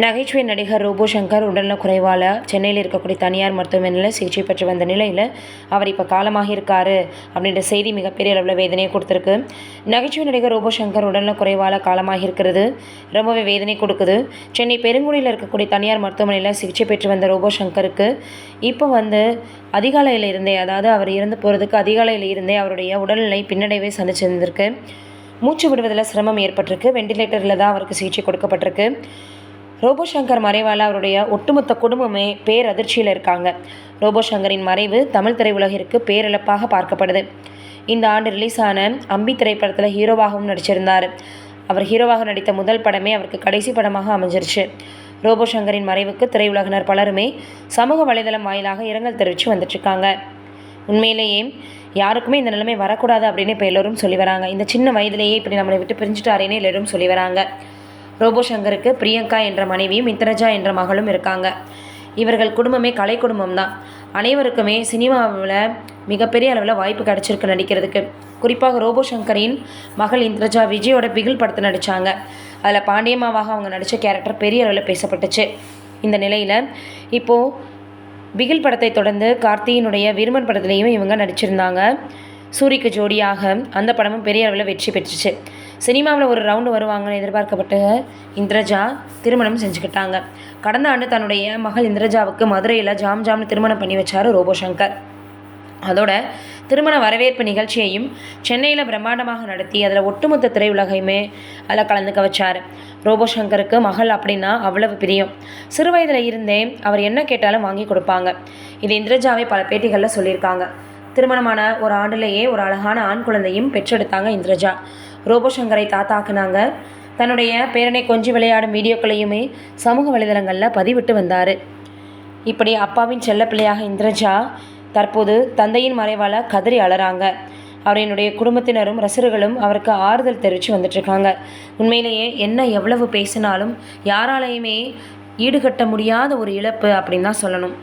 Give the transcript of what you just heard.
நகைச்சுவை நடிகர் ரோபோ சங்கர் உடல்நலக் குறைவால் சென்னையில் இருக்கக்கூடிய தனியார் மருத்துவமனையில் சிகிச்சை பெற்று வந்த நிலையில் அவர் இப்போ காலமாக இருக்காரு அப்படின்ற செய்தி மிகப்பெரிய அளவில் வேதனையை கொடுத்துருக்கு. நகைச்சுவை நடிகர் ரோபோ சங்கர் உடல்நலக் குறைவால் காலமாக இருக்கிறது ரொம்பவே வேதனை கொடுக்குது. சென்னை பெருங்குடியில் இருக்கக்கூடிய தனியார் மருத்துவமனையில் சிகிச்சை பெற்று வந்த ரோபோ சங்கருக்கு இப்போ வந்து அதிகாலையில் இருந்தே அதாவது அவர் இறந்து போகிறதுக்கு அதிகாலையில் இருந்தே அவருடைய உடல்நிலை பின்னடைவை சந்திச்சிருந்திருக்கு. மூச்சு விடுவதில் சிரமம் ஏற்பட்டிருக்கு. வெண்டிலேட்டரில் தான் அவருக்கு சிகிச்சை கொடுக்கப்பட்டிருக்கு. ரோபோ சங்கர் மறைவால் அவருடைய ஒட்டுமொத்த குடும்பமே பேரதிர்ச்சியில் இருக்காங்க. ரோபோ சங்கரின் மறைவு தமிழ் திரையுலகிற்கு பேரிழப்பாக பார்க்கப்படுது. இந்த ஆண்டு ரிலீஸ் ஆன அம்பி திரைப்படத்தில் ஹீரோவாகவும் நடிச்சிருந்தார். அவர் ஹீரோவாக நடித்த முதல் படமே அவருக்கு கடைசி படமாக அமைஞ்சிருச்சு. ரோபோ சங்கரின் மறைவுக்கு திரையுலகினர் பலருமே சமூக வலைதளம் வாயிலாக இரங்கல் தெரிவித்து வந்துட்டுருக்காங்க உண்மையிலேயே யாருக்குமே இந்த நிலைமை வரக்கூடாது அப்படின்னு இப்போ எல்லோரும் சொல்லி வராங்க. இந்த சின்ன வயதிலேயே இப்படி நம்மளை விட்டு பிரிஞ்சுட்டாரேன்னு எல்லோரும் சொல்லி வராங்க. ரோபோ சங்கருக்கு பிரியங்கா என்ற மனைவியும் இந்திரஜா என்ற மகளும் இருக்காங்க. இவர்கள் குடும்பமே கலை குடும்பம் தான் அனைவருக்குமே சினிமாவில் மிகப்பெரிய அளவில் வாய்ப்பு கிடச்சிருக்கு நடிக்கிறதுக்கு. குறிப்பாக ரோபோ சங்கரின் மகள் இந்திரஜா விஜயோட பிகில் படத்தை நடித்தாங்க அதில் பாண்டியம்மாவாக அவங்க நடித்த கேரக்டர் பெரிய அளவில் பேசப்பட்டுச்சு. இந்த நிலையில் இப்போது பிகில் படத்தை தொடர்ந்து கார்த்தியினுடைய விருமன் படத்துலேயும் இவங்க நடிச்சிருந்தாங்க. சூரிக்கு ஜோடியாக அந்த படமும் பெரிய அளவில் வெற்றி பெற்றுச்சு. சினிமாவில் ஒரு ரவுண்டு வருவாங்கன்னு எதிர்பார்க்கப்பட்டு இந்திரஜா திருமணம் செஞ்சுக்கிட்டாங்க. கடந்த ஆண்டு தன்னுடைய மகள் இந்திரஜாவுக்கு மதுரையில் ஜாம் ஜாம்னு திருமணம் பண்ணி வச்சார் ரோபோ சங்கர் அதோட திருமண வரவேற்பு நிகழ்ச்சியையும் சென்னையில் பிரம்மாண்டமாக நடத்தி அதில் ஒட்டுமொத்த திரையுலகையுமே அதில் கலந்துக்க வச்சார். ரோபோ சங்கருக்கு மகள் அப்படின்னா அவ்வளவு பிரியம். சிறு வயதில் இருந்தே அவர் என்ன கேட்டாலும் வாங்கி கொடுப்பாங்க. இது இந்திரஜாவை பல பேட்டிகளில் சொல்லியிருக்காங்க. திருமணமான ஒரு ஆண்டிலேயே ஒரு அழகான ஆண் குழந்தையும் பெற்றெடுத்தாங்க இந்திரஜா. ரோபோ சங்கரை தாத்தாக்குனாங்க. தன்னுடைய பேரனை கொஞ்சி விளையாடும் வீடியோக்களையுமே சமூக வலைதளங்களில் பதிவிட்டு வந்தார். இப்படி அப்பாவின் செல்ல பிள்ளையாக இந்திரஜா தற்போது தந்தையின் மறைவால் கதறி அலறாங்க. அவரினுடைய குடும்பத்தினரும் ரசிகர்களும் அவருக்கு ஆறுதல் தெரிவித்து வந்துட்டுருக்காங்க. உண்மையிலேயே என்ன எவ்வளவு பேசினாலும் யாராலையுமே ஈடுகட்ட முடியாத ஒரு இழப்பு அப்படின்னு தான் சொல்லணும்.